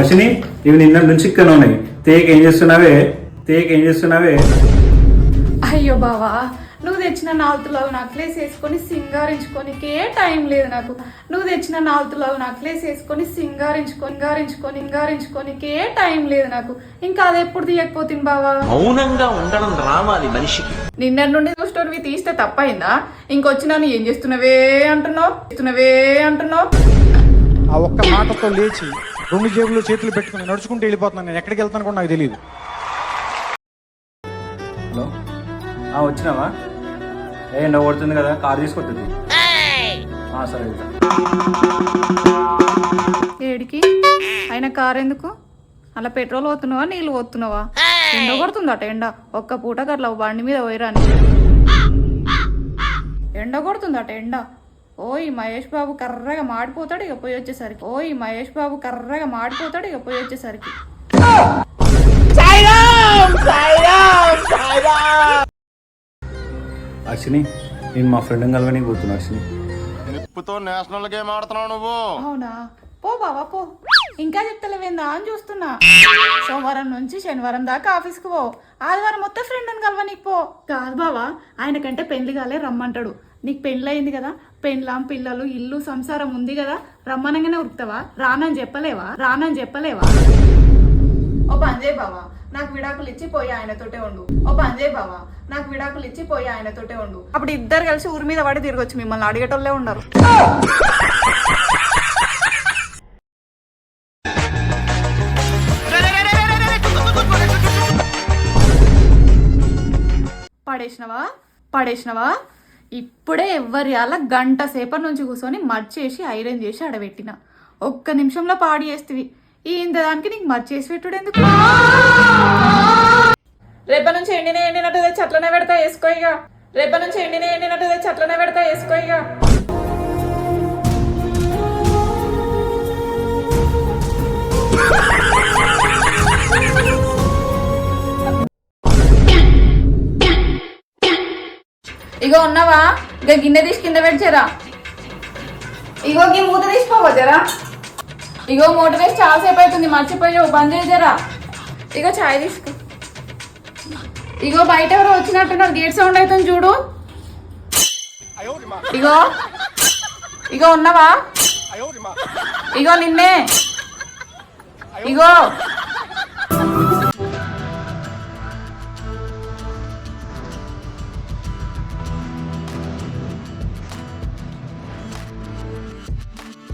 అశ్విని ఇవి నిన్న నుంచి ఇక్కడ ఉన్నాయి. తేక్ ఏం చేస్తున్నావే? తేక్ ఏం చేస్తున్నావే? అయ్యో బావా నువ్వు తెచ్చిన నాలుతులావు నక్లేస్ వేసుకొని సింగారించుకోనికే టైం లేదు నాకు. నువ్వు తెచ్చిన నాలుతులావు నక్లేస్ వేసుకొని సింగారించుకొని సింగారించుకొని సింగారించుకోనికే టైం లేదు నాకు. ఇంకా అది ఎప్పుడు తీయకపోతుంది బావా? మౌనంగా ఉండడం రావాలి మనిషికి. నిన్న నుండి చూసేటోనివి తీస్తే తప్పైందా? ఇంకొచ్చినా ఏం చేస్తున్నవే అంటున్నావు? చేస్తున్నవే అంటున్నావు? ఆ ఒక్క మాటతో లేచి రెండు జేబులు చేతులు పెట్టుకుని నడుచుకుంటూ వెళ్ళిపోతున్నాను. నేను ఎక్కడికి వెళ్తాను కూడా నాకు తెలియదు హలో? ఆ, వచ్చినావా? ఏ ఎండ కొడుతుంది కదా? కార్ తీసుకొస్తుంది. సరే. ఏడికి? ఆయన కారు ఎందుకు? అలా పెట్రోల్ పోతున్నావా నీళ్ళు పోతున్నావా? ఎండ కొడుతుందట ఎండ. ఒక్క పూట అట్లా బండి మీద పోయిరాని ఎండ కొడుతుందట ఎండ. ఓయ్ మహేష్ బాబు కర్రగా మాడిపోతాడు ఇక పోయి వచ్చేసరికి. ఓయ్ మహేష్ బాబు కర్రగా మాడిపోతాడు ఇక పోయి వచ్చేసరికి. అశ్విని నేను మా ఫ్రెండ్ కలవని పోతున్నా అశ్విని. నేషనల్ గేమ్ ఆడుతున్నావు నువ్వు? అవునా? పో బావా పో. ఇంకా చెప్తలేవేందా? అని చూస్తున్నా. సోమవారం నుంచి శనివారం దాకా ఆఫీస్కి పో. ఆదివారం మొత్తం ఫ్రెండ్ అని కలవనీకి పో. కాదు బావా ఆయనకంటే పెళ్ళి కాలే రమ్మంటాడు. నీకు పెళ్ళి అయింది కదా? పెళ్ళాం పిల్లలు ఇల్లు సంసారం ఉంది కదా? రమ్మనంగానే ఉరుకుతావా? రానని చెప్పలేవా? రానని చెప్పలేవా? ఓ పంజే బావా నాకు విడాకులు ఇచ్చి పోయి ఆయనతోటే ఉండు. ఓ పంజే బావా నాకు విడాకులు ఇచ్చి పోయి ఆయనతోటే ఉండు. అప్పుడు ఇద్దరు కలిసి ఊరి మీద పడి తిరగొచ్చు మిమ్మల్ని అడిగేటోళ్ళే ఉండరు. పడేసినవా? పడేసినవా? ఇప్పుడే ఎవ్వరి అలా గంట సేపటి నుంచి కూర్చొని మర్చేసి ఐరన్ చేసి ఆడబెట్టిన. ఒక్క నిమిషంలో పాడి చేస్తేవి. ఈ ఇంత దానికి నీకు మర్చేసి పెట్టుడు ఎందుకు? రేపటి నుంచి ఎండిన ఎండినట్టు తెచ్చి అట్లనే పెడతా వేసుకో ఇక రేపటి నుంచి ఎండిన ఎండినట్టు తెచ్చి అట్లనే పెడతా వేసుకో ఇక ఇగో ఉన్నావా? ఇక గిన్నె తీసి కింద పెట్టారా ఇగో గీ మూత తీసిపోవా జరా? ఇగో మూట వేసి చాలాసేపు అవుతుంది మర్చిపోయావు బంద్ చేసారా. ఇగో చాయ్ తీసుకో. ఇగో బయట ఎవరో వచ్చినట్టున్నారు గేట్ సౌండ్ అవుతుంది చూడు. ఇగో. ఇగో ఉన్నావా? ఇగో నిన్నే. ఇగో.